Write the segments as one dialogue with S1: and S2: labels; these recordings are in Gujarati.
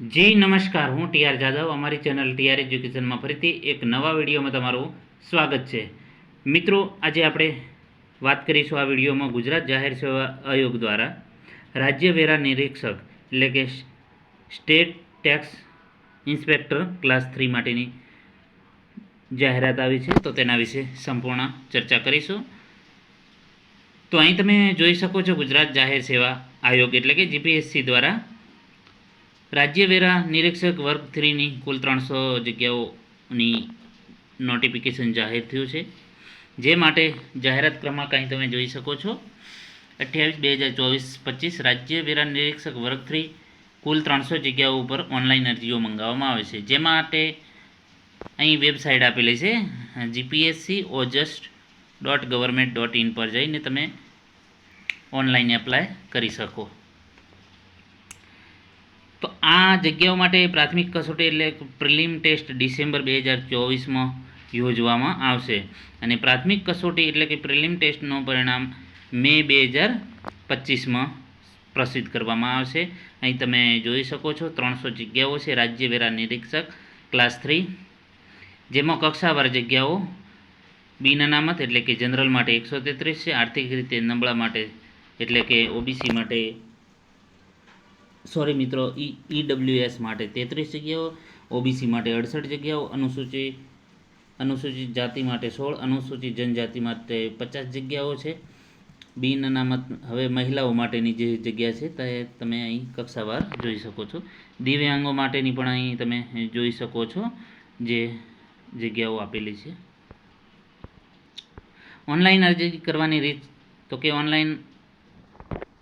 S1: જી, નમસ્કાર. હું ટી આર જાદવ. અમારી ચેનલ ટીઆર એજ્યુકેશનમાં ફરીથી એક નવા વિડીયોમાં તમારું સ્વાગત છે. મિત્રો, આજે આપણે વાત કરીશું આ વિડીયોમાં ગુજરાત જાહેર સેવા આયોગ દ્વારા રાજ્ય વેરા નિરીક્ષક, એટલે કે state tax inspector class three માટેની જાહેરાત આવી છે. તો તેના વિશે સંપૂર્ણ ચર્ચા કરીશું. તો અહીં તમે જોઈ શકો છો ગુજરાત જાહેર સેવા આયોગ, એટલે કે જીપીએસસી દ્વારા રાજ્ય વેરા નિરીક્ષક વર્ગ થ્રીની કુલ ત્રણસો જગ્યાઓની નોટિફિકેશન જાહેર થયું છે. જે માટે જાહેરાત ક્રમાંક અહીં તમે જોઈ શકો છો. અઠ્યાવીસ, બે હજાર ચોવીસ, પચીસ રાજ્ય વેરા નિરીક્ષક વર્ગ થ્રી કુલ ત્રણસો જગ્યાઓ ઉપર ઓનલાઈન અરજીઓ મંગાવવામાં આવે છે. જે માટે અહીં વેબસાઇટ આપેલી છે GPSC OJAS dot government dot in પર જઈને તમે ઓનલાઈન એપ્લાય કરી શકો. તો આ જગ્યાઓ માટે પ્રાથમિક કસોટી એટલે પ્રિલિમ ટેસ્ટ ડિસેમ્બર બે હજાર ચોવીસમાં યોજવામાં આવશે. અને પ્રાથમિક કસોટી એટલે કે પ્રિલિમ ટેસ્ટનું પરિણામ મે બે હજાર પચીસમાં પ્રસિદ્ધ કરવામાં આવશે. અહીં તમે જોઈ શકો છો ત્રણસો જગ્યાઓ છે રાજ્ય વેરા નિરીક્ષક ક્લાસ થ્રી, જેમાં કક્ષાવાર જગ્યાઓ બિન અનામત એટલે કે જનરલ માટે એકસો તેત્રીસ છે, આર્થિક રીતે નબળા માટે એટલે કે ઓબીસી માટે સોરી મિત્રો ઈ ઈડબ્લ્યુએસ માટે તેત્રીસ જગ્યાઓ ઓબીસી માટે અડસઠ જગ્યાઓ અનુસૂચિત અનુસૂચિત જાતિ માટે સોળ અનુસૂચિત જનજાતિ માટે પચાસ જગ્યાઓ છે. બિન અનામત હવે મહિલાઓ માટેની જે જગ્યા છે, તે તમે અહીં કક્ષાવાર જોઈ શકો છો. દિવ્યાંગો માટેની પણ અહીં તમે જોઈ શકો છો જે જગ્યાઓ આપેલી છે. ઓનલાઈન અરજી કરવાની રીત, તો કે ઓનલાઈન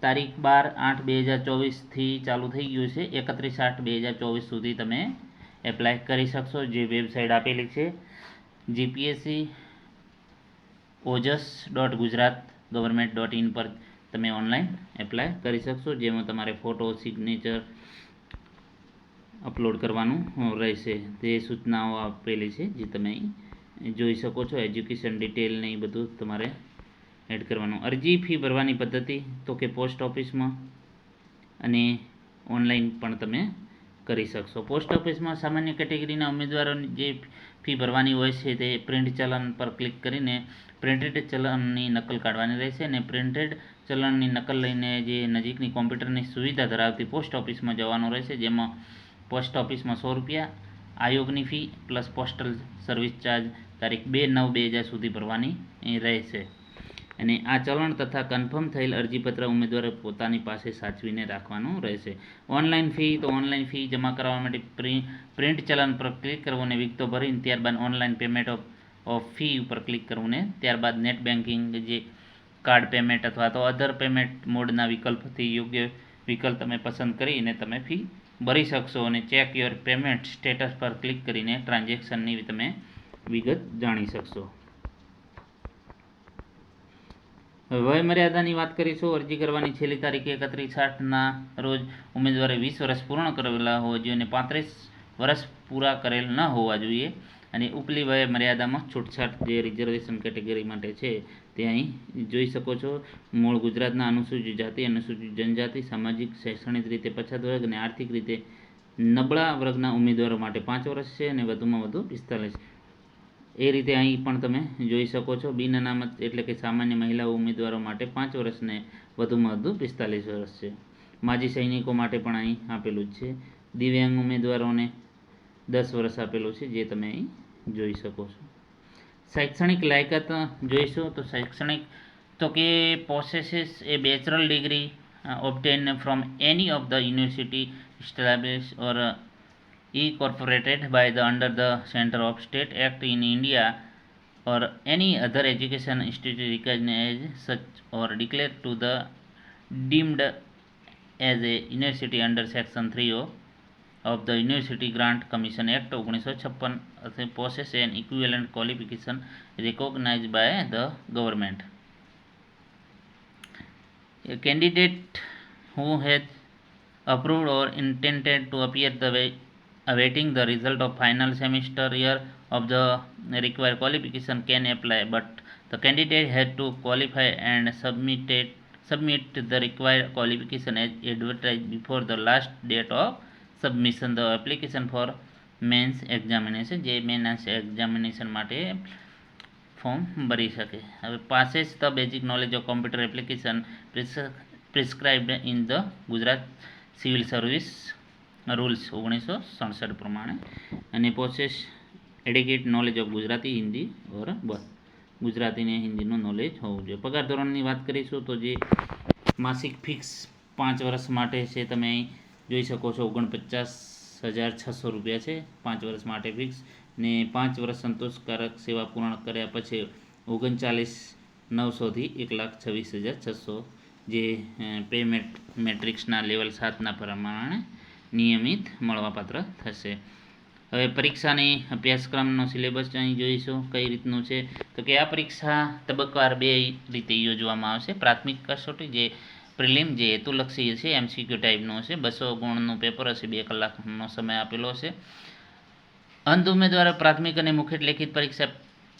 S1: તારીખ બાર આઠ બે હજાર ચોવીસથી ચાલુ થઈ ગયું છે. એકત્રીસ આઠ બે હજાર ચોવીસ સુધી તમે એપ્લાય કરી શકશો. જે વેબસાઇટ આપેલી છે GPSC OJAS dot Gujarat government dot in પર તમે ઓનલાઈન એપ્લાય કરી શકશો. જેમાં તમારે ફોટો સિગ્નેચર અપલોડ કરવાનું રહેશે. તે સૂચનાઓ આપેલી છે, જે તમે જોઈ શકો છો. એજ્યુકેશન ડિટેલ ને એ બધું તમારે એડ કરવાનું. અરજી ફી ભરવાની પદ્ધતિ, તો કે પોસ્ટ ઓફિસમાં અને ઓનલાઈન પણ તમે કરી શકશો. પોસ્ટ ઓફિસમાં સામાન્ય કેટેગરીના ઉમેદવારોની જે ફી ભરવાની હોય છે, તે પ્રિન્ટ ચલણ પર ક્લિક કરીને પ્રિન્ટેડ ચલણની નકલ કાઢવાની રહેશે અને પ્રિન્ટેડ ચલણની નકલ લઈને જે નજીકની કોમ્પ્યુટરની સુવિધા ધરાવતી પોસ્ટ ઓફિસમાં જવાનું રહેશે, જેમાં પોસ્ટ ઓફિસમાં સો રૂપિયા, આયોગની fee plus postal service charge તારીખ બે નવ બે હજાર સુધી ભરવાની રહેશે. અને આ ચલણ તથા કન્ફર્મ થયેલ અરજીપત્ર ઉમેદવારે પોતાની પાસે સાચવીને રાખવાનું રહેશે. ઓનલાઈન ફી તો ઓનલાઈન ફી જમા કરાવવા માટે પ્રિ પ્રિન્ટ ચલણ પર ક્લિક કરવું અને વિગતો ભરીને ત્યારબાદ online payment of of fee ઉપર ક્લિક કરવું ને ત્યારબાદ નેટ બેન્કિંગ જે કાર્ડ પેમેન્ટ અથવા તો અધર પેમેન્ટ મોડના વિકલ્પથી યોગ્ય વિકલ્પ તમે પસંદ કરીને તમે ફી ભરી શકશો અને ચેક યોર પેમેન્ટ સ્ટેટસ પર ક્લિક કરીને ટ્રાન્ઝેક્શનની તમે વિગત જાણી શકશો. વય મર્યાદાની વાત કરીશું અરજી કરવાની છેલ્લી તારીખ એકત્રીસ આઠના રોજ ઉમેદવારે વીસ વર્ષ પૂર્ણ કરેલા હોવા જોઈએ અને પાંત્રીસ વર્ષ પૂરા કરેલ ન હોવા જોઈએ અને ઉપલી વય મર્યાદામાં છૂટછાટ જે રિઝર્વેશન કેટેગરી માટે છે તે અહીં જોઈ શકો છો. મૂળ ગુજરાતના અનુસૂચિત જાતિ, અનુસૂચિત જનજાતિ, સામાજિક, શૈક્ષણિક રીતે પછાત વર્ગ અને આર્થિક રીતે નબળા વર્ગના ઉમેદવારો માટે પાંચ વર્ષ છે અને વધુમાં વધુ પિસ્તાલીસ. એ રીતે અહીં પણ તમે જોઈ શકો છો. બિન અનામત એટલે કે સામાન્ય મહિલાઓ ઉમેદવારો માટે પાંચ વર્ષને વધુમાં વધુ પિસ્તાલીસ વર્ષ છે. માજી સૈનિકો માટે પણ અહીં આપેલું જ છે. દિવ્યાંગ ઉમેદવારોને દસ વર્ષ આપેલું છે જે તમે અહીં જોઈ શકો છો. શૈક્ષણિક લાયકાત જોઈશું તો શૈક્ષણિક તો કે possesses a bachelor degree obtain from any of the university establish uh, incorporated by the under the center of state act in india or any other education institute recognized such or declared to the deemed as a university under section 3 of the university grant commission act 1956 possess an equivalent qualification recognized by the government. A candidate who has approved or intended to appear the awaiting the result of final semester year of the required qualification can apply but the candidate had to qualify and submit it, submit the required qualification as advertised before the last date of submission the application for mains examination જે મેન્સ એક્ઝામિનેશન માટે ફોર્મ ભરી શકે હવે passes the basic knowledge of computer application prescribed in the Gujarat civil service rules ઓગણીસો સડસઠ પ્રમાણે. અને possess adequate knowledge of Gujarati, Hindi or Gujarati ને હિન્દીનું નોલેજ હોવું જોઈએ. પગાર ધોરણની વાત કરીશું તો જે માસિક ફિક્સ પાંચ વર્ષ માટે છે, તમે જોઈ શકો છો, ઓગણપચાસ હજાર છસો રૂપિયા છે. પાંચ વર્ષ માટે ફિક્સ ને પાંચ વર્ષ સંતોષકારક સેવા પૂર્ણ કર્યા પછી ઓગણચાલીસ નવસોથી એક લાખ છવ્વીસ હજાર છસો જે પે મેટ્રિક્સના લેવલ સાતના પ્રમાણે નિયમિત મળવાપાત્ર થશે. હવે પરીક્ષાની અભ્યાસક્રમનો સિલેબસ અહીં જોઈશું, કઈ રીતનું છે? તો કે આ પરીક્ષા તબક્કાવાર બે રીતે યોજવામાં આવશે. પ્રાથમિક કસોટી જે પ્રિલિમ જે હેતુલક્ષી છે, એમસીક્યુ ટાઈપનું હશે બસો ગુણનું પેપર હશે, બે કલાકનો સમય આપેલો હશે. અંધ ઉમેદવારો પ્રાથમિક અને મુખ્ય લેખિત પરીક્ષા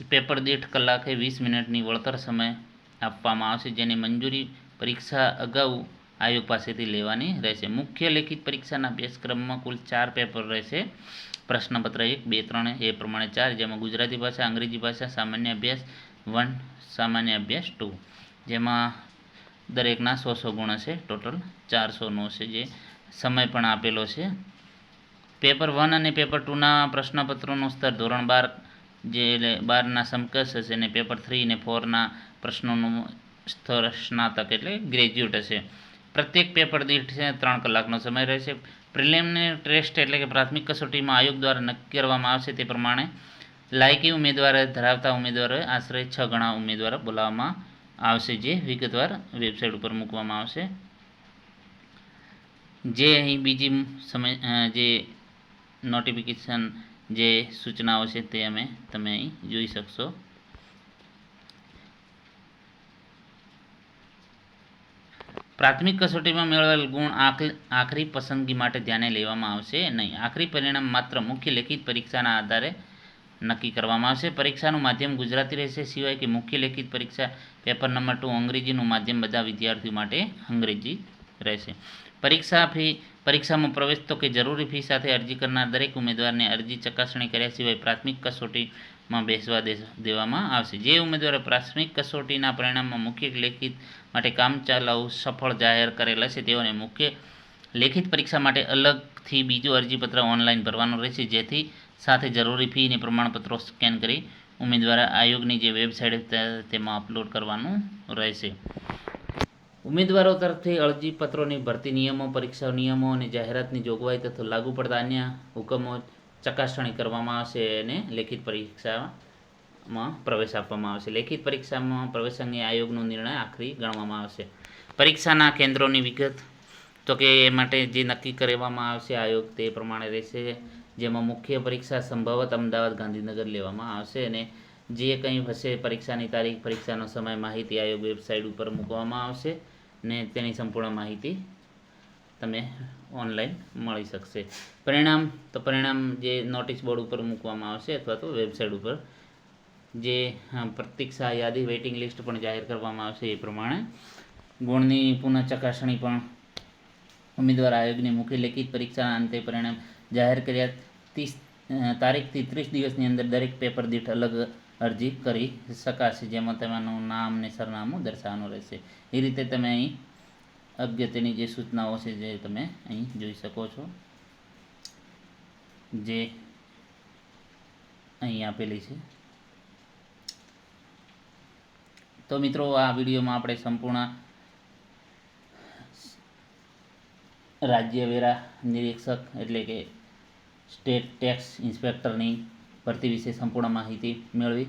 S1: પેપર દીઠ કલાકે વીસ મિનિટની વળતર સમય આપવામાં આવશે, જેની મંજૂરી પરીક્ષા અગાઉ આયોગ પાસેથી લેવાની રહેશે. મુખ્ય લેખિત પરીક્ષાના અભ્યાસક્રમમાં કુલ ચાર પેપર રહેશે. પ્રશ્નપત્ર એક, બે, ત્રણ, એ પ્રમાણે ચાર, જેમાં ગુજરાતી ભાષા, અંગ્રેજી ભાષા, સામાન્ય અભ્યાસ, વન, સામાન્ય અભ્યાસ, ટુ. જેમાં દરેકના સો સો ગુણ હશે. ટોટલ ચારસોનો છે જે સમય પણ આપેલો છે. પેપર વન અને પેપર ટુના પ્રશ્નપત્રોનું સ્તર ધોરણ બાર જે બારના સમકક્ષ હશે અને પેપર થ્રી અને ફોરના પ્રશ્નોનું સ્તર સ્નાતક એટલે ગ્રેજ્યુએટ હશે. પ્રત્યેક પેપર દીઠ છે ત્રણ કલાકનો સમય રહેશે. પ્રિલિમની ટેસ્ટ એટલે કે પ્રાથમિક કસોટીમાં આયોગ દ્વારા નક્કી કરવામાં આવશે તે પ્રમાણે લાયકી ઉમેદવાર ધરાવતા ઉમેદવારોએ આશરે છ ગણા ઉમેદવારો બોલાવવામાં આવશે જે વિગતવાર વેબસાઇટ ઉપર મૂકવામાં આવશે. જે અહીં બીજી સમય જે નોટિફિકેશન જે સૂચનાઓ છે તે અમે, તમે અહીં જોઈ શકશો. પ્રાથમિક કસોટીમાં મેળવેલ ગુણ આખ- આખરી પસંદગી માટે ધ્યાને લેવામાં આવશે નહીં. આખરી પરિણામ માત્ર મુખ્ય લેખિત પરીક્ષાના આધારે નક્કી કરવામાં આવશે. પરીક્ષાનું માધ્યમ ગુજરાતી રહેશે સિવાય કે મુખ્ય લેખિત પરીક્ષા પેપર નંબર ટુ અંગ્રેજીનું માધ્યમ બધા વિદ્યાર્થીઓ માટે અંગ્રેજી રહેશે. પરીક્ષા ફી, પરીક્ષામાં પ્રવેશ તો કે જરૂરી ફી સાથે અરજી કરનાર દરેક ઉમેદવારને અરજી ચકાસણી કર્યા સિવાય પ્રાથમિક કસોટીમાં બેસવા દેવામાં આવશે. જે ઉમેદવારે પ્રાથમિક કસોટીના પરિણામમાં મુખ્ય લેખિત માટે કામચાલાઉ સફળ જાહેર કરેલ હશે, તેઓને મુખ્ય લેખિત પરીક્ષા માટે અલગથી બીજું અરજીપત્ર ઓનલાઈન ભરવાનું રહેશે. જેથી સાથે જરૂરી ફી અને પ્રમાણપત્રો સ્કેન કરી ઉમેદવાર આયોગની જે વેબસાઇટ તેમાં અપલોડ કરવાનું રહેશે. ઉમેદવારો તરફથી અરજીપત્રોની ભરતી નિયમો, પરીક્ષા નિયમો અને જાહેરાતની જોગવાઈ તથા લાગુ પડતા અન્ય હુકમો ચકાસણી કરવામાં આવશે અને લેખિત પરીક્ષામાં પ્રવેશ આપવામાં આવશે. લેખિત પરીક્ષામાં પ્રવેશ અંગે આયોગનો નિર્ણય આખરી ગણવામાં આવશે. પરીક્ષાના કેન્દ્રોની વિગત, તો કે એ માટે જે નક્કી કરવામાં આવશે આયોગ તે પ્રમાણે રહેશે. જેમાં મુખ્ય પરીક્ષા સંભવત અમદાવાદ ગાંધીનગર લેવામાં આવશે અને જે કંઈ હશે પરીક્ષાની તારીખ, પરીક્ષાનો સમય, માહિતી આયોગ વેબસાઇટ ઉપર મૂકવામાં આવશે ને તેની સંપૂર્ણ માહિતી તમે ઓનલાઈન મળી શકશે. પરિણામ, તો પરિણામ જે નોટિસ બોર્ડ ઉપર મૂકવામાં આવશે અથવા તો વેબસાઇટ ઉપર જે પ્રતિક્ષા યાદી વેઇટિંગ લિસ્ટ પણ જાહેર કરવામાં આવશે એ પ્રમાણે. ગુણની પુનઃ ચકાસણી પણ ઉમેદવાર આયોગની મુખ્ય લેખિત પરીક્ષાના અંતે પરિણામ જાહેર કર્યા. ત્રીસ તારીખથી ત્રીસ દિવસની અંદર દરેક પેપર દીઠ અલગ અરજી કરી શકાશે, જેમાં તમારું નામ ને સરનામું દર્શાવવાનું રહેશે. એ રીતે તમે અહીં અગત્યની જે સૂચનાઓ છે જે તમે અહીં જોઈ શકો છો, જે અહીં આપેલી છે. તો મિત્રો, આ વિડીયોમાં આપણે સંપૂર્ણ રાજ્ય વેરા નિરીક્ષક એટલે કે સ્ટેટ ટેક્સ ઇન્સ્પેક્ટરની ભરતી વિશે સંપૂર્ણ માહિતી મેળવી.